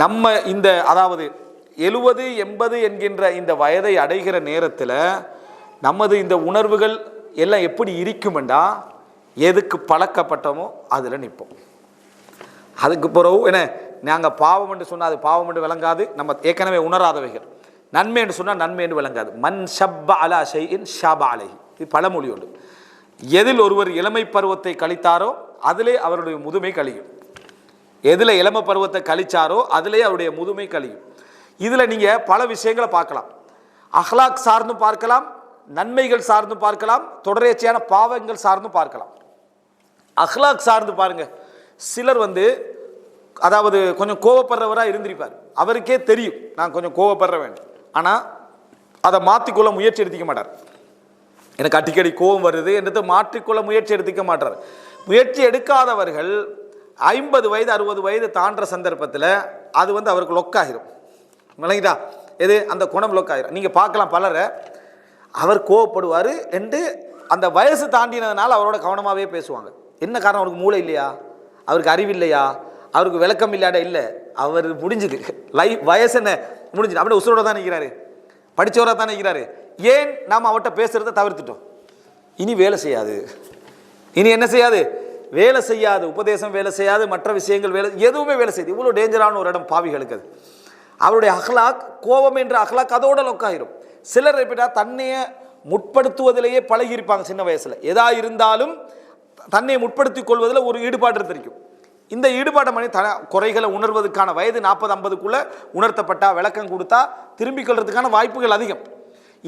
நம்ம இந்த அதாவது எழுவது எண்பது என்கின்ற இந்த வயதை அடைகிற நேரத்தில் நமது இந்த உணர்வுகள் எல்லாம் எப்படி இருக்குமெண்டா எதுக்கு பழக்கப்பட்டோமோ அதில் நிற்போம். அதுக்கு பிறகு என்ன நாங்கள் பாவம் என்று சொன்னால் அது பாவம் என்று விளங்காது. நம்ம ஏற்கனவே உணராதவைகள். நன்மை என்று சொன்னால் நன்மை என்று விளங்காது. மண் ஷப்ப அலா ஷெயின் ஷப அலை இது பழமொழி உண்டு எதில் ஒருவர் இளமை பருவத்தை கழித்தாரோ அதிலே அவருடைய முதுமை கழியும். எதில் இளம பருவத்தை கழிச்சாரோ அதிலே அவருடைய முதுமை கழியும். இதில் நீங்கள் பல விஷயங்களை பார்க்கலாம். அஹ்லாக் சார்ந்து பார்க்கலாம் நன்மைகள் சார்ந்து பார்க்கலாம் தொடர்ச்சியான பாவங்கள் சார்ந்து பார்க்கலாம். அஹ்லாக் சார்ந்து பாருங்கள் சிலர் வந்து அதாவது கொஞ்சம் கோவப்படுறவராக இருந்திருப்பார். அவருக்கே தெரியும் நான் கொஞ்சம் கோவப்படுறவன் ஆனால் அதை மாற்றிக்கொள்ள முயற்சி எடுத்துக்க மாட்டார். எனக்கு அடிக்கடி கோபம் வருது என்றது மாற்றிக்கொள்ள முயற்சி எடுத்துக்க மாட்டார். முயற்சி எடுக்காதவர்கள் ஐம்பது வயது அறுபது வயது தாண்டுற சந்தர்ப்பத்தில் அது வந்து அவருக்கு லொக்காகிரும் விளங்கிதா? எது? அந்த குணம் லொக்காகிரும் நீங்கள் பார்க்கலாம் பலரை. அவர் கோவப்படுவார் என்று அந்த வயசு தாண்டினதுனால அவரோட கவனமாகவே பேசுவாங்க. என்ன காரணம்? அவருக்கு மூளை இல்லையா? அவருக்கு அறிவு இல்லையா? அவருக்கு விளக்கம் இல்லாட இல்லை. அவர் முடிஞ்சுது. லைஃப் வயசு என்ன? முடிஞ்சுது. அப்படியே உசுரோட தான் நிற்கிறாரு படித்தவராக தான் நிற்கிறாரு ஏன் நாம் அவர்கிட்ட பேசுகிறத தவிர்த்துட்டோம்? இனி வேலை செய்யாது. இனி என்ன செய்யாது? வேலை செய்யாது உபதேசம் வேலை செய்யாது மற்ற விஷயங்கள் வேலை எதுவுமே வேலை செய்யுது. இவ்வளோ டேஞ்சரான ஒரு இடம் பாவிகளுக்கு அது. அவருடைய அஹ்லாக் கோபம் என்ற அஹ்லாக் அதோட லொக்காயிரும் சிலர் எப்படின்னா தன்னையே முற்படுத்துவதிலேயே பழகியிருப்பாங்க சின்ன வயசில். எதா இருந்தாலும் தன்னை முற்படுத்திக் கொள்வதில் ஒரு ஈடுபாடு இருந்திருக்கும். இந்த ஈடுபாடு மணி த குறைகளை உணர்வதற்கான வயது நாற்பது ஐம்பதுக்குள்ளே உணர்த்தப்பட்டா விளக்கம் கொடுத்தா திரும்பிக் கொள்றதுக்கான வாய்ப்புகள் அதிகம்.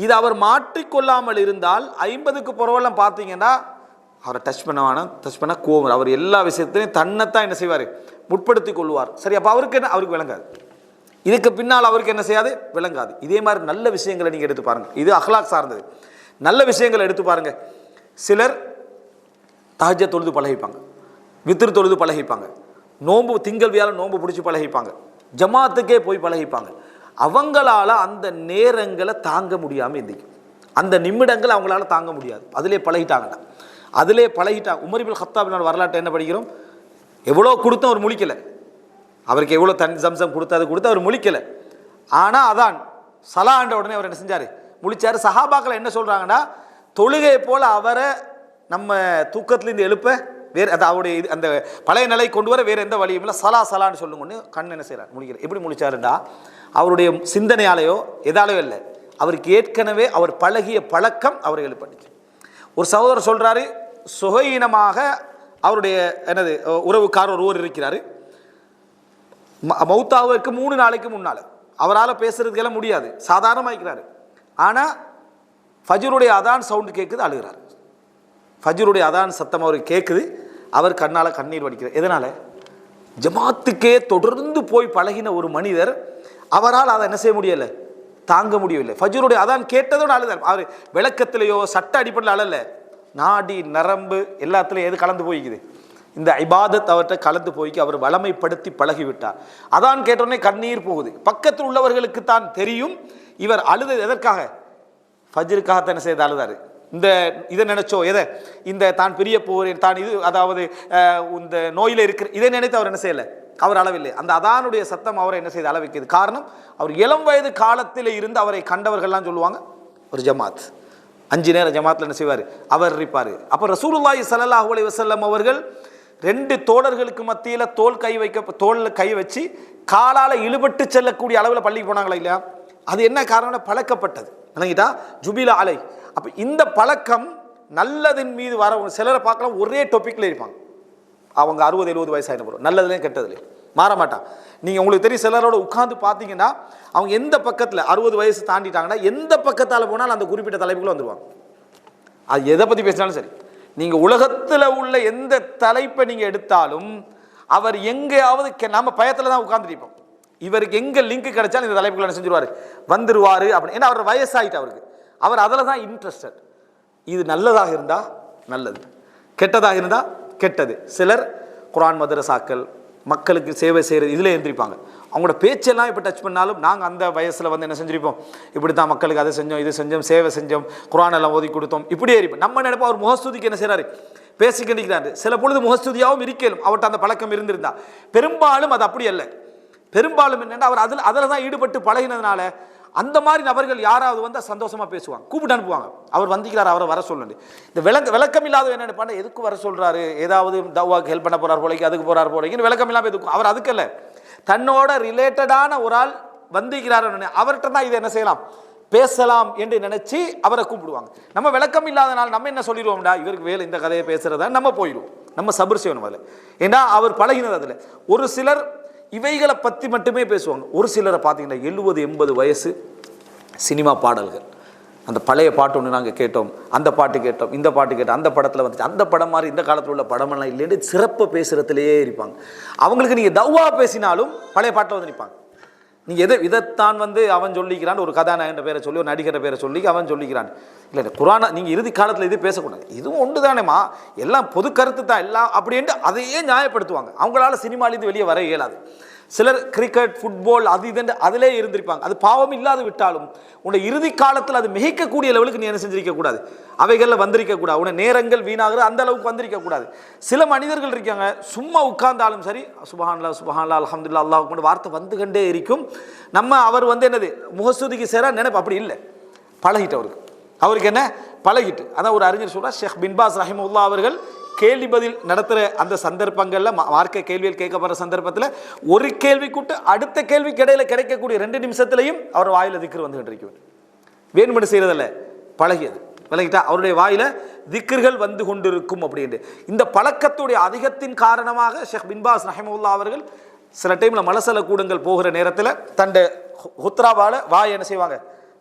இது அவர் மாற்றிக்கொள்ளாமல் இருந்தால் ஐம்பதுக்கு புறவெல்லாம் பார்த்தீங்கன்னா அவரை டச் பண்ண வேணாம் டச் பண்ணால் கோவம் அவர் எல்லா விஷயத்தையும் தன்னைத்தான் என்ன செய்வார்? முற்படுத்தி கொள்வார். சரி அப்போ அவருக்கு என்ன? அவருக்கு விளங்காது. இதுக்கு பின்னால் அவருக்கு என்ன செய்யாது? விளங்காது. இதே மாதிரி நல்ல விஷயங்களை நீங்கள் எடுத்து பாருங்கள் இது அஹ்லாக் சார்ந்தது. நல்ல விஷயங்களை எடுத்து பாருங்கள் சிலர் தஹஜ தொழுது பழகிப்பாங்க. வித்திரு தொழுது பழகிப்பாங்க. நோன்பு திங்கள் வியாழன் நோன்பு பிடிச்சி பழகிப்பாங்க. ஜமாத்துக்கே போய் பழகிப்பாங்க. அவங்களால அந்த நேரங்களை தாங்க முடியாமல் எந்திக்கும். அந்த நிமிடங்களை அவங்களால தாங்க முடியாது. அதிலே பழகிட்டாங்கன்னா. அதிலே பழகிட்டான் உமரிபில் ஹத்தாபினோட வரலாற்றை என்ன படிக்கிறோம்? எவ்வளோ கொடுத்தும் அவர் முழிக்கலை. அவருக்கு எவ்வளோ தன் சம்சம் கொடுத்து அது கொடுத்து அவர் முழிக்கலை. ஆனால் அதான் சலாண்ட உடனே அவர் என்ன செஞ்சார்? முழிச்சார். சஹாபாக்கள் என்ன சொல்கிறாங்கன்னா தொழுகையை போல் அவரை நம்ம தூக்கத்துலேருந்து எழுப்ப வேறு அது அவருடைய இது அந்த பழைய நிலை கொண்டு வர வேறு எந்த வழியும் இல்லை. சலா சலான்னு சொல்லுங்கன்னு கண் என்ன செய்கிறார் முடிக்கிற எப்படி முடிச்சாருண்டா அவருடைய சிந்தனையாலேயோ எதாலேயோ இல்லை. அவருக்கு ஏற்கனவே அவர் பழகிய பழக்கம் அவரை எழுப்பண்ணிச்சு ஒரு சகோதரர் சொல்கிறாரு சுகையினமாக அவருடைய என்னது உறவுக்காரர் ஒருவர் இருக்கிறார். ம- மௌத்தாவுக்கு மூணு நாளைக்கு முன்னால். அவரால் பேசுகிறதுக்கெல்லாம் முடியாது. சாதாரணமாக இருக்கிறாரு. ஆனால் ஃபஜ்ருடைய அதான் சவுண்டு கேட்குது அழுகிறார். ஃபஜ்ருடைய அதான் சத்தம் அவருக்கு கேட்குது அவர் கண்ணால் கண்ணீர் வடிக்கிறார் எதனால்? ஜமாத்துக்கே தொடர்ந்து போய் பழகின ஒரு மனிதர் அவரால் அதை என்ன செய்ய முடியலை? தாங்க முடியவில்லை. ஃபஜ்ருடைய அதான் கேட்டதோடு அழுதார். அவர் விளக்கத்திலேயோ சட்ட அடிப்படையில் அழலை. நாடி நரம்பு எல்லாத்துலேயும் எது கலந்து போய்க்குது? இந்த ஐபாதத் அவர்கிட்ட கலந்து போய்க்கு அவர் வளமைப்படுத்தி பழகிவிட்டார். அதான் கேட்டோடனே கண்ணீர் போகுது. பக்கத்தில் உள்ளவர்களுக்கு தான் தெரியும் இவர் அழுது எதற்காக? ஃபஜ்ருக்காக என்ன செய்து அழுதாரு. இந்த இதை நினைச்சோ எதை? இந்த தான் பிரிய போகிறேன் தான் இது அதாவது இந்த நோயில் இருக்கிற இதை நினைத்து அவர் என்ன செய்யலை? அவர் அளவில்லை. அந்த அதானுடைய சத்தம் அவரை என்ன செய்து அளவிக்குது காரணம் அவர் இளம் வயது காலத்தில் இருந்து அவரை கண்டவர்கள்லாம் சொல்லுவாங்க ஒரு ஜமாத். அஞ்சு நேரம் ஜமாத்தில் என்ன செய்வார்? அவர் இருப்பார். அப்போ ரசூலுல்லாஹி ஸல்லல்லாஹு அலி வசல்லம் அவர்கள் ரெண்டு தோழர்களுக்கு மத்தியில் தோல் கை வைக்க தோலில் கை வச்சு காலால் இழுபட்டு செல்லக்கூடிய அளவில் பள்ளிக்கு போனாங்களா இல்லையா? அது என்ன காரணம் பழக்கப்பட்டது. விளங்கிட்டா? ஜுபிலா அலை அப்போ இந்த பழக்கம் நல்லதின் மீது வர சிலரை பார்க்கலாம் ஒரே டொப்பிக்கில் இருப்பாங்க. அவங்க அறுபது எழுபது வயசாயின போகிறோம் நல்லதுலேயும் கெட்டதுலேயும். மாற மாட்டான் நீங்கள் உங்களுக்கு தெரியும் சிலரோட உட்காந்து பார்த்தீங்கன்னா அவங்க எந்த பக்கத்தில் அறுபது வயசு தாண்டிட்டாங்கன்னா எந்த பக்கத்தால் போனாலும் அந்த குறிப்பிட்ட தலைப்புக்குள்ள வந்துடுவாங்க அது எதை பற்றி பேசினாலும் சரி. நீங்கள் உலகத்தில் உள்ள எந்த தலைப்பை நீங்கள் எடுத்தாலும் அவர் எங்கேயாவது கெ- நம்ம பயத்தில் தான் உட்காந்துருப்போம் இவருக்கு எங்கே லிங்க் கிடைச்சாலும் இந்த தலைப்புக்குள்ள என்ன செஞ்சிருவார்? வந்துருவார் அப்படின்னு. ஏன்னா அவர் வயசாகிட்டு அவருக்கு. அவர் அதில் தான் இன்ட்ரெஸ்டட் இது நல்லதாக இருந்தால் நல்லது. கெட்டதாக இருந்தால் கெட்டது. சிலர் குரான் மதரசாக்கள் மக்களுக்கு சேவை செய்கிறது இதில் எழுந்திருப்பாங்க அவங்களோட பேச்செல்லாம் இப்போ டச் பண்ணாலும் நாங்கள் அந்த வயசில் வந்து என்ன செஞ்சிருப்போம்? இப்படி தான் மக்களுக்கு அதை செஞ்சோம் இது செஞ்சோம் சேவை செஞ்சோம் குரான் எல்லாம் ஓதி கொடுத்தோம். இப்படியே இருப்போம் நம்ம நினைப்போம் அவர் முகஸ்துதிக்கு என்ன செய்கிறாரு பேசிக்கிட்டு சில பொழுது முகஸ்துதியாகவும் இருக்கலும் அவர்கிட்ட அந்த பழக்கம் இருந்திருந்தா. பெரும்பாலும் அது அப்படி அல்ல. பெரும்பாலும் என்னென்னா அவர் அதில் அதில் தான் ஈடுபட்டு பழகினதுனால அந்த மாதிரி நபர்கள் யாராவது வந்தால் சந்தோஷமாக பேசுவாங்க. கூப்பிட்டு அனுப்புவாங்க. அவர் வந்திக்கிறார் அவரை வர சொல்லுங்க இந்த விளக்க விளக்கம் இல்லாத என்ன நினைப்பாங்க எதுக்கு வர சொல்கிறாரு ஏதாவது தவாக்கு ஹெல்ப் பண்ண போகிறார் போலைக்கு அதுக்கு போகிறார் போலைக்குன்னு விளக்கம் இல்லாமல் எதுக்கும் அவர் அதுக்கல்ல தன்னோட ரிலேட்டடான ஒரு ஆள் வந்திக்கிறார் அவர்கிட்ட தான் இதை என்ன செய்யலாம்? பேசலாம் என்று நினச்சி அவரை கூப்பிடுவாங்க. நம்ம விளக்கம் இல்லாதனால நம்ம என்ன சொல்லிடுவோம்டா? இவருக்கு வேலை இந்த கதையை பேசுகிறதா நம்ம போயிடுவோம். நம்ம சபர் செய்யணும் அதில். ஏன்னா அவர் பழகினது அதில். ஒரு சிலர் இவைகளை பற்றி மட்டுமே பேசுவாங்க. ஒரு சிலரை பார்த்தீங்கன்னா எழுபது எண்பது வயசு சினிமா பாடல்கள். அந்த பழைய பாட்டு ஒன்று நாங்கள் கேட்டோம். அந்த பாட்டு கேட்டோம். இந்த பாட்டு கேட்டோம். அந்த படத்தில் வந்துச்சு. அந்த படம் மாதிரி இந்த காலத்தில் உள்ள படமெல்லாம் இல்லைன்னு சிறப்பு பேசுகிறதுலையே இருப்பாங்க. அவங்களுக்கு நீங்கள் தவ்வா பேசினாலும் பழைய பாட்டில் வந்து நிற்பாங்க நீ எதை இதைத்தான் வந்து அவன் சொல்லிக்கிறான் ஒரு கதாநாயகன் பேரை சொல்லி ஒரு நடிகர் பேரை சொல்லி அவன் சொல்லிக்கிறான். இல்லை இல்லை குரானா நீங்கள் இறுதி காலத்தில் இது பேசக்கூடாது. இதுவும் ஒன்று தானேம்மா எல்லாம் பொது கருத்து தான் எல்லாம் அப்படின்ட்டு அதையே நியாயப்படுத்துவாங்க. அவங்களால சினிமாலேருந்து வெளியே வர இயலாது. சிலர் கிரிக்கெட் ஃபுட்பால் அது இதுன்னு அதிலே இருந்திருப்பாங்க. அது பாவம் இல்லாது விட்டாலும் உன்னை இறுதி காலத்தில் அது மிகைக்கக்கூடிய லெவலுக்கு நீ என்ன செஞ்சிருக்க கூடாது. அவைகளில் வந்திருக்க கூடாது. உன்னை நேரங்கள் வீணாகிற அந்த அளவுக்கு வந்திருக்க கூடாது. சில மனிதர்கள் இருக்காங்க சும்மா உட்கார்ந்தாலும் சரி சுபஹான்லா சுபஹான்லா அலமதுல்லா அல்லாஹ் கொண்டு வார்த்தை வந்துகண்டே இருக்கும். நம்ம அவர் வந்து என்னது முகஸ்துதிக்கு சேர நினைப்பு அப்படி இல்லை. பழகிட்டு அவருக்கு அவருக்கு என்ன? பழகிட்டு. அதான் ஒரு அறிஞர் சொல்கிறார் ஷேக் பின்பாஸ் ரஹிமுல்லா அவர்கள் கேள்வி பதில் நடத்துகிற அந்த சந்தர்ப்பங்களில் மார்க்க கேள்வியில் கேட்கப்படுற சந்தர்ப்பத்தில் ஒரு கேள்வி கூட்டு அடுத்த கேள்விக்கு இடையில் கிடைக்கக்கூடிய ரெண்டு நிமிஷத்துலையும் அவர் வாயில் திக்கர் வந்து இருக்கும் வேணுமென்று செய்கிறதில்ல பழகியது. விளங்கிட்டா அவருடைய வாயில் திக்கர்கள் வந்து கொண்டிருக்கும் அப்படின்ட்டு. இந்த பழக்கத்துடைய அதிகத்தின் காரணமாக ஷேக் பின்பாஸ் ரஹமுல்லா அவர்கள் சில டைமில் மலசல கூடங்கள் போகிற நேரத்தில் தண்டை ஹுத்ராவால் வாய் என்ன செய்வாங்க?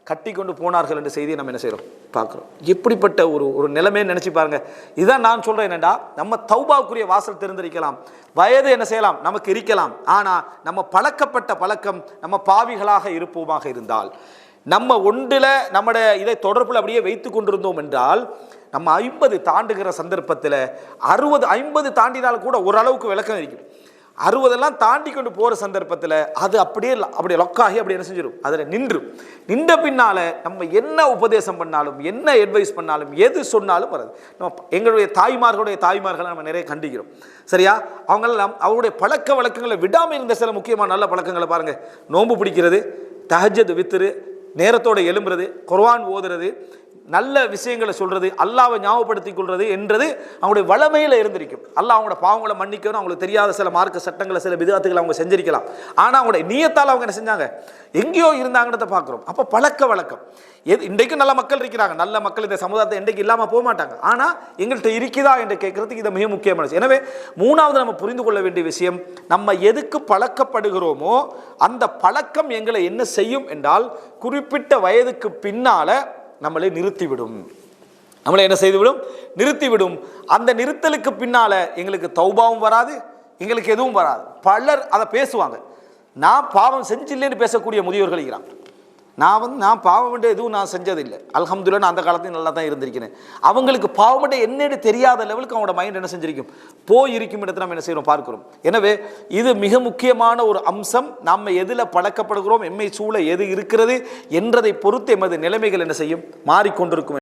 கட்டி கொண்டு போனார்கள் என்ற செய்தியை நம்ம என்ன செய்கிறோம் பார்க்குறோம். எப்படிப்பட்ட ஒரு ஒரு நிலைமையை நினச்சி பாருங்க. இதான் நான் சொல்கிறேன் என்னடா நம்ம தௌபாவுக்குரிய வாசல் தெரிந்திருக்கலாம். வயது என்ன செய்யலாம்? நமக்கு இருக்கலாம். ஆனால் நம்ம பழக்கப்பட்ட பழக்கம் நம்ம பாவிகளாக இருப்போமாக இருந்தால் நம்ம ஒன்றில் நம்முடைய இதை தொடர்பில் அப்படியே வைத்து கொண்டிருந்தோம் என்றால் நம்ம ஐம்பது தாண்டுகிற சந்தர்ப்பத்தில் அறுபது ஐம்பது தாண்டினால் கூட ஓரளவுக்கு விளக்கம் இருக்கும் அறுபதெல்லாம் தாண்டி கொண்டு போகிற சந்தர்ப்பத்தில் அது அப்படியே அப்படியே லொக்காகி அப்படி என்ன செஞ்சிடும் அதில் நின்றும் நின்ற பின்னால் நம்ம என்ன உபதேசம் பண்ணாலும் என்ன அட்வைஸ் பண்ணாலும் எது சொன்னாலும் வராது. நம்ம எங்களுடைய தாய்மார்களுடைய தாய்மார்களை நம்ம நிறைய கண்டிக்கிறோம். சரியா? அவங்களெல்லாம் அவருடைய பழக்க வழக்கங்களை விடாமல் இருந்த சில முக்கியமான நல்ல பழக்கங்களை பாருங்கள் நோன்பு பிடிக்கிறது தஹஜத் வித்துரு நேரத்தோடு எழும்புறது குர்வான் ஓதுறது நல்ல விஷயங்களை சொல்கிறது அல்லாவை ஞாபகப்படுத்திக் கொள்வது என்றது அவங்களுடைய வளமையில் இருந்திருக்கும். அல்லா அவங்களோட பாவங்களை மன்னிக்கணும் அவங்களுக்கு தெரியாத சில மார்க்க சட்டங்களை சில விதத்துகளை அவங்க செஞ்சிருக்கலாம். ஆனால் அவங்களுடைய நீயத்தால் அவங்க என்ன செஞ்சாங்க? எங்கேயோ இருந்தாங்கன்றத பார்க்குறோம். அப்போ பழக்க வழக்கம். எது இன்றைக்கும் நல்ல மக்கள் இருக்கிறாங்க. நல்ல மக்கள் இந்த சமுதாயத்தை இன்றைக்கு இல்லாமல் போக மாட்டாங்க. ஆனால் எங்கள்கிட்ட இருக்குதா என்று கேட்குறதுக்கு இது மிக முக்கியமானது எனவே மூணாவது நம்ம புரிந்து கொள்ள வேண்டிய விஷயம் நம்ம எதுக்கு பழக்கப்படுகிறோமோ அந்த பழக்கம் எங்களை என்ன செய்யும் என்றால் குறிப்பிட்ட வயதுக்கு பின்னால் நம்மளை நிறுத்திவிடும். நம்மளை என்ன செய்துவிடும்? நிறுத்திவிடும். அந்த நிறுத்தலுக்கு பின்னால எங்களுக்கு தௌபாவும் வராது எங்களுக்கு எதுவும் வராது. பலர் அதை பேசுவாங்க. நான் பாவம் செஞ்சில்லைன்னு பேசக்கூடிய முதியோர்கள் இருக்கிறான் நான் வந்து நான் பாவம் எதுவும் நான் செஞ்சதில்லை. அலமதுல்லா நான் அந்த காலத்தையும் நல்லா தான் இருந்திருக்கிறேன். அவங்களுக்கு பாவம் என்னென்னு தெரியாத லெவலுக்கு அவங்களோட மைண்ட் என்ன செஞ்சிருக்கும்? போய் இருக்கும் இடத்துல நம்ம என்ன செய்கிறோம் பார்க்கிறோம். எனவே இது மிக முக்கியமான ஒரு அம்சம். நம்ம எதில் பழக்கப்படுகிறோம்? எம்மை சூழ எது இருக்கிறது? என்றதை பொறுத்து எமது நிலைமைகள் என்ன செய்யும்? மாறிக்கொண்டிருக்கும்